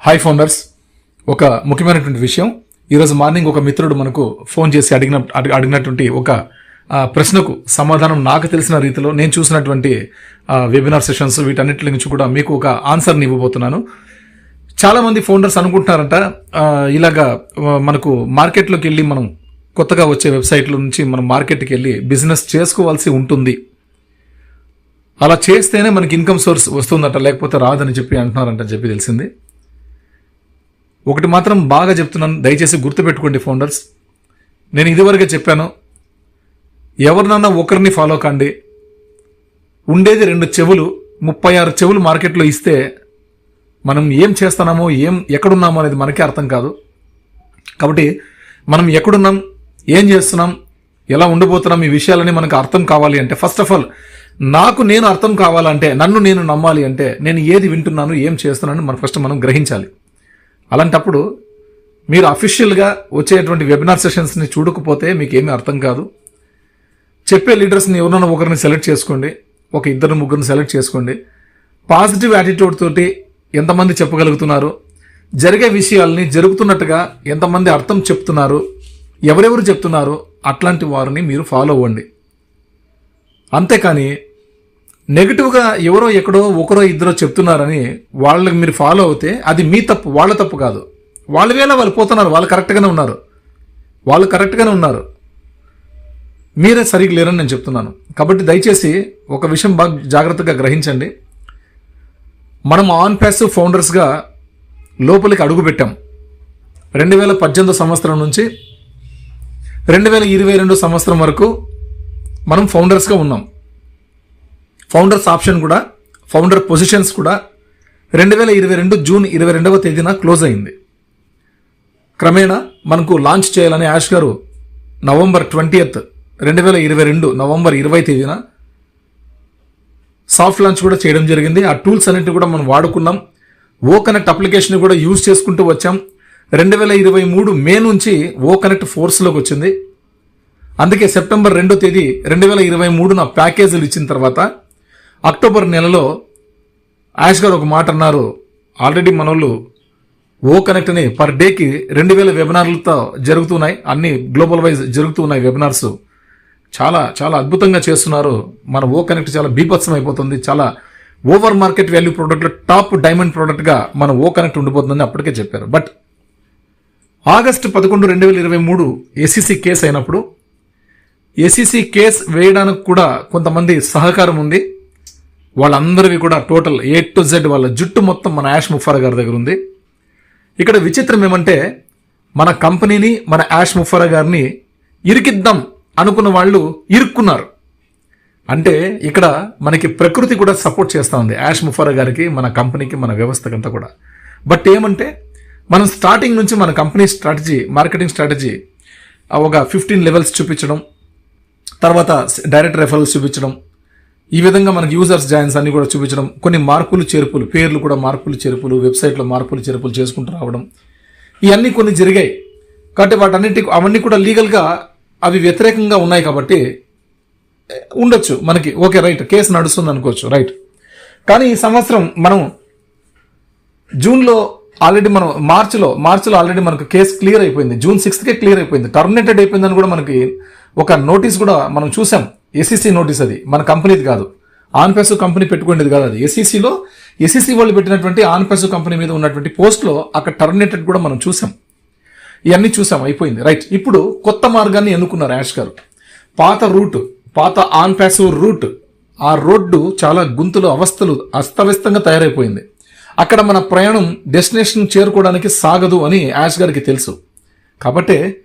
Hi founders ఒక ముఖ్యమైనటువంటి విషయం. ఈరోజు మార్నింగ్ ఒక మిత్రుడు మనకు ఫోన్ చేసి అడిగిన అడిగినటువంటి ఒక ప్రశ్నకు సమాధానం నాకు తెలిసిన రీతిలో నేను చూసినటువంటి వెబినార్ సెషన్స్ వీటన్నిటి నుంచి కూడా మీకు ఒక ఆన్సర్ని ఇవ్వబోతున్నాను. చాలామంది ఫౌండర్స్ అనుకుంటున్నారంట ఇలాగా మనకు మార్కెట్లోకి వెళ్ళి మనం కొత్తగా వచ్చే వెబ్సైట్ల నుంచి మనం మార్కెట్కి వెళ్ళి బిజినెస్ చేసుకోవాల్సి ఉంటుంది. అలా చేస్తేనే మనకి ఇన్కమ్ సోర్స్ వస్తుందట లేకపోతే రాదని చెప్పి అంటున్నారంట చెప్పి తెలిసింది. ఒకటి మాత్రం బాగా చెప్తున్నాను దయచేసి గుర్తుపెట్టుకోండి ఫౌండర్స్ నేను ఇదివరకే చెప్పాను ఎవరినన్నా ఒకరిని ఫాలో కండి. ఉండేది రెండు చెవులు ముప్పై ఆరు చెవులు మార్కెట్లో ఇస్తే మనం ఏం చేస్తున్నామో ఏం ఎక్కడున్నామో అనేది మనకే అర్థం కాదు. కాబట్టి మనం ఎక్కడున్నాం ఏం చేస్తున్నాం ఎలా ఉండబోతున్నాం ఈ విషయాలని మనకు అర్థం కావాలి అంటే ఫస్ట్ ఆఫ్ ఆల్ నాకు నేను అర్థం కావాలంటే నన్ను నేను నమ్మాలి అంటే నేను ఏది వింటున్నాను ఏం చేస్తున్నాను మనం ఫస్ట్ మనం గ్రహించాలి. అలాంటప్పుడు మీరు అఫీషియల్గా వచ్చేటువంటి వెబినార్ సెషన్స్ని చూడకపోతే మీకు ఏమీ అర్థం కాదు. చెప్పే లీడర్స్ని ఎవరైనా ఒకరిని సెలెక్ట్ చేసుకోండి. ఒక ఇద్దరు ముగ్గురిని సెలెక్ట్ చేసుకోండి. పాజిటివ్ యాటిట్యూడ్ తోటి ఎంతమంది చెప్పగలుగుతున్నారు? జరిగే విషయాల్ని జరుగుతున్నట్టుగా ఎంతమంది అర్థం చెప్తున్నారు? ఎవరెవరు చెప్తున్నారు? అట్లాంటి వారిని మీరు ఫాలో అవ్వండి. అంతేకాని నెగిటివ్గా ఎవరో ఎక్కడో ఒకరో ఇద్దరో చెప్తున్నారని వాళ్ళకి మీరు ఫాలో అవుతే అది మీ తప్పు వాళ్ళ తప్పు కాదు. వాళ్ళ వేళ వాళ్ళు పోతున్నారు వాళ్ళు కరెక్ట్గానే ఉన్నారు. వాళ్ళు కరెక్ట్గానే ఉన్నారు. మీరే సరిగ్గా లేరని నేను చెప్తున్నాను. కాబట్టి దయచేసి ఒక విషయం బాగా జాగ్రత్తగా గ్రహించండి. మనం ఆన్ ప్యాసివ్ ఫౌండర్స్గా లోపలికి అడుగు పెట్టాం. రెండు వేల పద్దెనిమిదో సంవత్సరం నుంచి రెండు వేల ఇరవై రెండు సంవత్సరం వరకు మనం ఫౌండర్స్గా ఉన్నాం. ఫౌండర్స్ ఆప్షన్ కూడా ఫౌండర్ పొజిషన్స్ కూడా రెండు వేల ఇరవై రెండు జూన్ ఇరవై రెండవ తేదీన క్లోజ్ అయింది. క్రమేణా మనకు లాంచ్ చేయాలని యాష్ గారు నవంబర్ ట్వంటీయత్ రెండు వేల ఇరవై రెండు నవంబర్ ఇరవై తేదీన సాఫ్ట్ లాంచ్ కూడా చేయడం జరిగింది. ఆ టూల్స్ అన్నింటిని కూడా మనం వాడుకున్నాం. ఓ కనెక్ట్ అప్లికేషన్ కూడా యూజ్ చేసుకుంటూ వచ్చాం. రెండు వేల ఇరవై మూడు మే నుంచి ఓ కనెక్ట్ ఫోర్స్లోకి వచ్చింది. అందుకే సెప్టెంబర్ రెండో తేదీ రెండు వేల ఇరవై మూడున ప్యాకేజీలు ఇచ్చిన తర్వాత అక్టోబర్ నెలలో యాష్ గారు ఒక మాట అన్నారు. ఆల్రెడీ మనోళ్ళు ఓ కనెక్ట్ని పర్ డేకి రెండు వేల వెబినార్లతో జరుగుతున్నాయి. అన్ని గ్లోబల్ వైజ్ జరుగుతున్నాయి వెబినార్స్. చాలా చాలా అద్భుతంగా చేస్తున్నారు. మన ఓ కనెక్ట్ చాలా బీభత్సం అయిపోతుంది. చాలా ఓవర్ మార్కెట్ వాల్యూ ప్రోడక్ట్లో టాప్ డైమండ్ ప్రోడక్ట్గా మన ఓ కనెక్ట్ ఉండిపోతుందని అప్పటికే చెప్పారు. బట్ ఆగస్టు పదకొండు రెండు వేల ఇరవై మూడు ఎస్సీసీ కేసు అయినప్పుడు ఎస్సీసీ కేసు వేయడానికి కూడా కొంతమంది సహకారం ఉంది. వాళ్ళందరివి కూడా టోటల్ ఏ టు జెడ్ వాళ్ళ జుట్టు మొత్తం మన యాష్ ముఫారా గారి దగ్గర ఉంది. ఇక్కడ విచిత్రం ఏమంటే మన కంపెనీని మన యాష్ ముఫారా గారిని ఇరికిద్దాం అనుకున్న వాళ్ళు ఇరుక్కున్నారు. అంటే ఇక్కడ మనకి ప్రకృతి కూడా సపోర్ట్ చేస్తూ ఉంది యాష్ ముఫారా గారికి మన కంపెనీకి మన వ్యవస్థకంతా కూడా. బట్ ఏమంటే మనం స్టార్టింగ్ నుంచి మన కంపెనీ స్ట్రాటజీ మార్కెటింగ్ స్ట్రాటజీ ఒక ఫిఫ్టీన్ లెవెల్స్ చూపించడం తర్వాత డైరెక్ట్ రెఫరల్స్ చూపించడం ఈ విధంగా మనకి యూజర్స్ జాయిన్స్ అన్ని కూడా చూపించడం కొన్ని మార్పులు చేర్పులు పేర్లు కూడా మార్పులు చేర్పులు వెబ్సైట్లో మార్పులు చేర్పులు చేసుకుంటూ రావడం. ఇవన్నీ కొన్ని జరిగాయి. కాబట్టి వాటన్నిటి అవన్నీ కూడా లీగల్గా అవి వ్యతిరేకంగా ఉన్నాయి కాబట్టి ఉండొచ్చు మనకి. Okay right. కేసు నడుస్తుంది అనుకోవచ్చు. రైట్. కానీ ఈ సంవత్సరం మనం జూన్లో ఆల్రెడీ మనం మార్చిలో మార్చిలో ఆల్రెడీ మనకు కేసు క్లియర్ అయిపోయింది. జూన్ సిక్స్త్కే క్లియర్ అయిపోయింది. టర్మినేటెడ్ అయిపోయిందని కూడా మనకి ఒక నోటీస్ కూడా మనం చూసాం. ఎస్ఈసి నోటీస్ అది. మన కంపెనీది కాదు. ఆన్పెస్ కంపెనీ పెట్టుకునేది కాదు అది. ఎస్ఈసిలో ఎస్ఈసి వాళ్ళు పెట్టినటువంటి ఆన్పెస్ కంపెనీ మీద ఉన్నటువంటి పోస్ట్లో అక్కడ టర్మినేటెడ్ కూడా మనం చూసాం. ఇవన్నీ చూసాం. అయిపోయింది. రైట్. ఇప్పుడు కొత్త మార్గాన్ని ఎన్నుకున్నారు యాష్ గారు. పాత రూట్ పాత ఆన్ రూట్ ఆ రోడ్డు చాలా గుంతులు అవస్థలు అస్తవ్యస్తంగా తయారైపోయింది. అక్కడ మన ప్రయాణం డెస్టినేషన్ చేరుకోవడానికి సాగదు అని యాష్ గారికి తెలుసు. కాబట్టే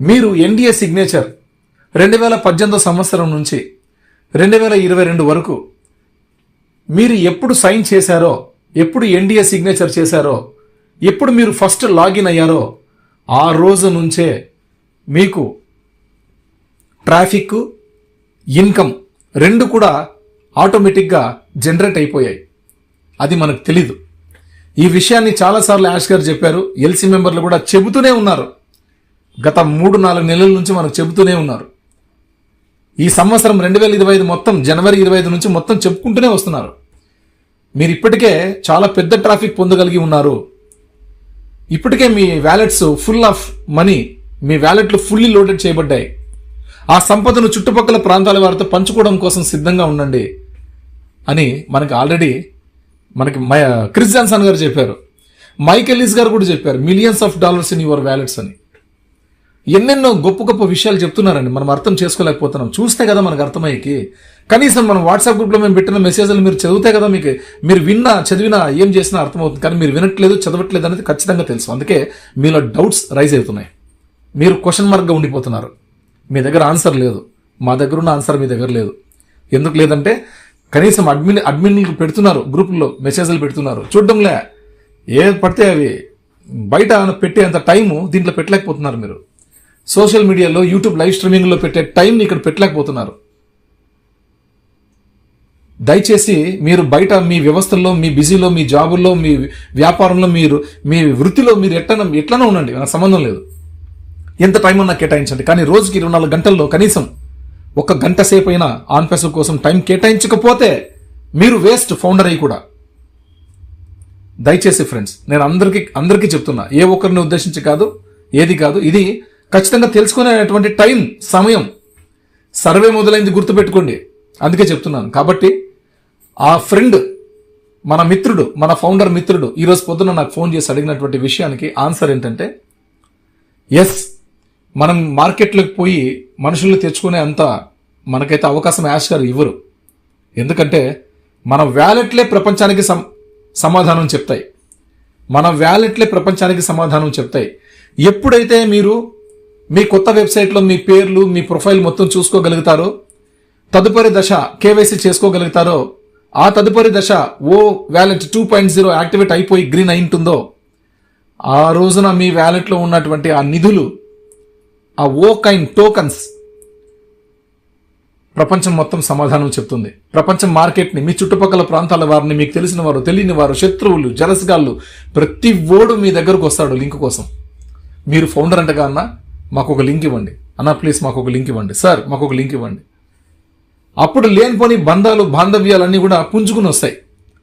మీరు ఎన్డీఏ సిగ్నేచర్ రెండు వేల పద్దెనిమిదో సంవత్సరం నుంచి రెండు వేల ఇరవై రెండు వరకు మీరు ఎప్పుడు సైన్ చేశారో ఎప్పుడు ఎన్డీఏ సిగ్నేచర్ చేశారో ఎప్పుడు మీరు ఫస్ట్ లాగిన్ అయ్యారో ఆ రోజు నుంచే మీకు ట్రాఫిక్ ఇన్కమ్ రెండు కూడా ఆటోమేటిక్గా జనరేట్ అయిపోయాయి. అది మనకు తెలీదు. ఈ విషయాన్ని చాలాసార్లు యాష్ గారు చెప్పారు ఎల్సీ మెంబర్లు కూడా చెబుతూనే ఉన్నారు. గత మూడు నాలుగు నెలల నుంచి మనకు చెబుతూనే ఉన్నారు. ఈ సంవత్సరం రెండు వేల ఇరవై ఐదు మొత్తం జనవరి ఇరవై ఐదు నుంచి మొత్తం చెప్పుకుంటూనే వస్తున్నారు. మీరు ఇప్పటికే చాలా పెద్ద ట్రాఫిక్ పొందగలిగి ఉన్నారు. ఇప్పటికే మీ వ్యాలెట్స్ ఫుల్ ఆఫ్ మనీ మీ వ్యాలెట్లు ఫుల్లీ లోడెడ్ చేయబడ్డాయి. ఆ సంపదను చుట్టుపక్కల ప్రాంతాల వారితో పంచుకోవడం కోసం సిద్ధంగా ఉండండి అని మనకి ఆల్రెడీ మనకి మై క్రిస్ జాన్సన్ గారు చెప్పారు. మైకెలిస్ గారు కూడా చెప్పారు. Millions of dollars in your wallets అని. ఎన్నెన్నో గొప్ప గొప్ప విషయాలు చెప్తున్నారండి. మనం అర్థం చేసుకోలేకపోతున్నాం. చూస్తే కదా మనకు అర్థమయ్యేకి. కనీసం మనం వాట్సాప్ గ్రూప్లో మేము పెట్టిన మెసేజ్లు మీరు చదివితే కదా మీకు మీరు విన్నా చదివినా ఏం చేసినా అర్థమవుతుంది. కానీ మీరు వినట్లేదు చదవట్లేదు అనేది ఖచ్చితంగా తెలుసు. అందుకే మీలో డౌట్స్ రైజ్ అవుతున్నాయి. మీరు క్వశ్చన్ మార్క్గా ఉండిపోతున్నారు. మీ దగ్గర ఆన్సర్ లేదు. మా దగ్గర ఉన్న ఆన్సర్ మీ దగ్గర లేదు. ఎందుకు లేదంటే కనీసం అడ్మిన్ అడ్మిన్లు పెడుతున్నారు గ్రూపుల్లో మెసేజ్లు పెడుతున్నారు. చూడడంలే. ఏ పడితే అవి బయట పెట్టే అంత టైము దీంట్లో పెట్టలేకపోతున్నారు మీరు. సోషల్ మీడియాలో యూట్యూబ్ లైవ్ స్ట్రీమింగ్లో పెట్టే టైంని ఇక్కడ పెట్టలేకపోతున్నారు. దయచేసి మీరు బయట మీ వ్యవస్థల్లో మీ బిజీలో మీ జాబుల్లో మీ వ్యాపారంలో మీరు మీ వృత్తిలో మీరు ఎట్లా ఎట్లనే ఉండండి నాకు సంబంధం లేదు. ఎంత టైం ఉన్నా కేటాయించండి కానీ రోజుకి ఇరవై నాలుగు గంటల్లో కనీసం ఒక గంట సేపు అయినా ఆన్ పేసర్ కోసం టైం కేటాయించకపోతే మీరు వేస్ట్ ఫౌండర్ అయ్యి కూడా. దయచేసి ఫ్రెండ్స్ నేను అందరికీ అందరికీ చెప్తున్నా ఏ ఒక్కరిని ఉద్దేశించి కాదు ఏది కాదు ఇది ఖచ్చితంగా తెలుసుకునేటువంటి టైం సమయం సర్వే మొదలైంది గుర్తుపెట్టుకోండి. అందుకే చెప్తున్నాను. కాబట్టి ఆ ఫ్రెండ్ మన మిత్రుడు మన ఫౌండర్ మిత్రుడు ఈరోజు పొద్దున నాకు ఫోన్ చేసి అడిగినటువంటి విషయానికి ఆన్సర్ ఏంటంటే ఎస్ మనం మార్కెట్లోకి పోయి మనుషుల్ని తెచ్చుకునే అంత మనకైతే అవకాశం యాష్ గారు ఇవ్వరు. ఎందుకంటే మన వ్యాలెట్లే ప్రపంచానికి సం సమాధానం చెప్తాయి. మన వ్యాలెట్లే ప్రపంచానికి సమాధానం చెప్తాయి. ఎప్పుడైతే మీరు మీ కొత్త వెబ్సైట్లో మీ పేర్లు మీ ప్రొఫైల్ మొత్తం చూసుకోగలుగుతారో? తదుపరి దశ కేవైసీ చేసుకోగలుగుతారో? ఆ తదుపరి దశ O wallet two point zero activate అయిపోయి గ్రీన్ అయి ఉంటుందో ఆ రోజున మీ వ్యాలెట్లో ఉన్నటువంటి ఆ నిధులు ఆ ఓ కైన్ టోకన్స్ ప్రపంచం మొత్తం సమాధానం చెప్తుంది. ప్రపంచం మార్కెట్ని మీ చుట్టుపక్కల ప్రాంతాల వారిని మీకు తెలిసిన వారు తెలియని వారు శత్రువులు జలసగాళ్ళు ప్రతి ఓడు మీ దగ్గరకు వస్తాడు లింక్ కోసం. మీరు ఫౌండర్ అంటగా అన్నా మాకు ఒక లింక్ ఇవ్వండి. అన్న ప్లీజ్ మాకు ఒక లింక్ ఇవ్వండి. సార్ మాకు ఒక లింక్ ఇవ్వండి. అప్పుడు లేనిపోని బంధాలు బాంధవ్యాలన్నీ కూడా పుంజుకుని వస్తాయి.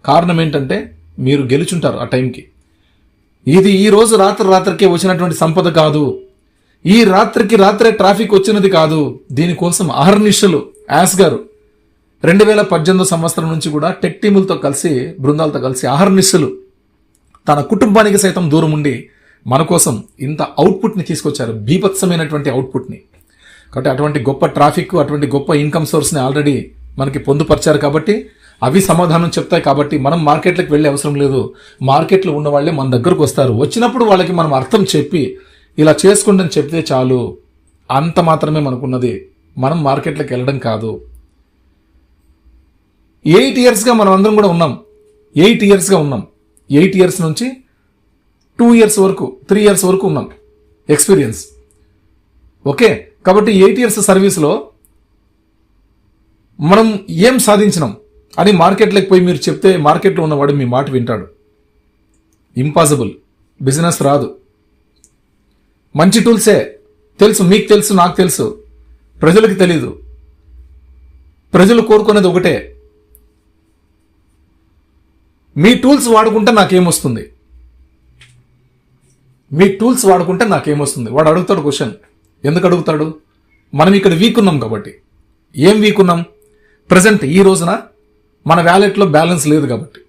కారణం ఏంటంటే మీరు గెలుచుంటారు ఆ టైంకి. ఇది ఈ రోజు రాత్రి రాత్రికే వచ్చినటువంటి సంపద కాదు. ఈ రాత్రికి రాత్రే ట్రాఫిక్ వచ్చినది కాదు. దీనికోసం అహర్నిశలు యాస్ గారు రెండు వేల పద్దెనిమిదో సంవత్సరం నుంచి కూడా టెక్ టీములతో కలిసి బృందాలతో కలిసి అహర్నిశలు తన కుటుంబానికి సైతం దూరం ఉండి మన కోసం ఇంత అవుట్పుట్ని తీసుకొచ్చారు. బీభత్సమైనటువంటి అవుట్పుట్ని కాబట్టి అటువంటి గొప్ప ట్రాఫిక్ అటువంటి గొప్ప ఇన్కమ్ సోర్స్ని ఆల్రెడీ మనకి పొందుపరిచారు కాబట్టి అవి సమాధానం చెప్తాయి కాబట్టి మనం మార్కెట్లకు వెళ్ళే అవసరం లేదు. మార్కెట్లో ఉన్న వాళ్ళే మన దగ్గరకు వస్తారు. వచ్చినప్పుడు వాళ్ళకి మనం అర్థం చెప్పి ఇలా చేసుకుంటని చెప్తే చాలు. అంత మాత్రమే మనకున్నది. మనం మార్కెట్లోకి వెళ్ళడం కాదు. ఎయిట్ ఇయర్స్గా మనం అందరం కూడా ఉన్నాం. ఎయిట్ ఇయర్స్గా ఉన్నాం. ఎయిట్ ఇయర్స్ నుంచి టూ ఇయర్స్ వరకు త్రీ ఇయర్స్ వరకు ఉన్నాం. ఎక్స్పీరియన్స్ ఓకే కాబట్టి ఎయిట్ ఇయర్స్ సర్వీస్లో మనం ఏం సాధించినాం? అని మార్కెట్లోకి పోయి మీరు చెప్తే మార్కెట్లో ఉన్నవాడు మీ మాట వింటాడు. ఇంపాసిబుల్ బిజినెస్ రాదు. మంచి టూల్సే తెలుసు మీకు తెలుసు నాకు తెలుసు. ప్రజలకు తెలీదు. ప్రజలు కోరుకునేది ఒకటే. మీ టూల్స్ వాడుకుంటే నాకేమొస్తుంది మీ టూల్స్ వాడుకుంటే నాకేమొస్తుంది? వాడు అడుగుతాడు క్వశ్చన్. ఎందుకు అడుగుతాడు? మనం ఇక్కడ వీక్ ఉన్నాం కాబట్టి. ఏం వీక్ ఉన్నాం? ప్రజెంట్ ఈ రోజున మన వ్యాలెట్లో బ్యాలెన్స్ లేదు కాబట్టి.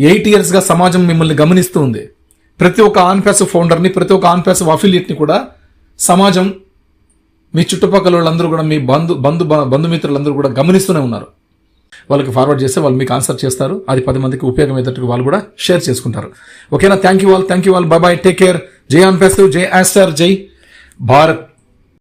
ఎయిట్ ఇయర్స్గా సమాజం మిమ్మల్ని గమనిస్తూ ఉంది. ప్రతి ఒక్క ఆన్ఫ్యాస్ ఫౌండర్ని ప్రతి ఒక్క ఆన్ఫ్యాస్ ప్యాసివ్ అఫిలియేట్ని కూడా సమాజం మీ చుట్టుపక్కల వాళ్ళందరూ కూడా మీ బంధు బంధు బంధుమిత్రులందరూ కూడా గమనిస్తూనే ఉన్నారు. వాళ్ళకి ఫార్వర్డ్ చేస్తే వాళ్ళు మీకు ఆన్సర్ చేస్తారు. అది పది మందికి ఉపయోగమయ్యేటట్టు వాళ్ళు కూడా షేర్ చేసుకుంటారు. ఓకేనా thank you all thank you all bye bye take care జై ఆన్ ప్యాసివ్ జై ఆస్టర్ జై భారత్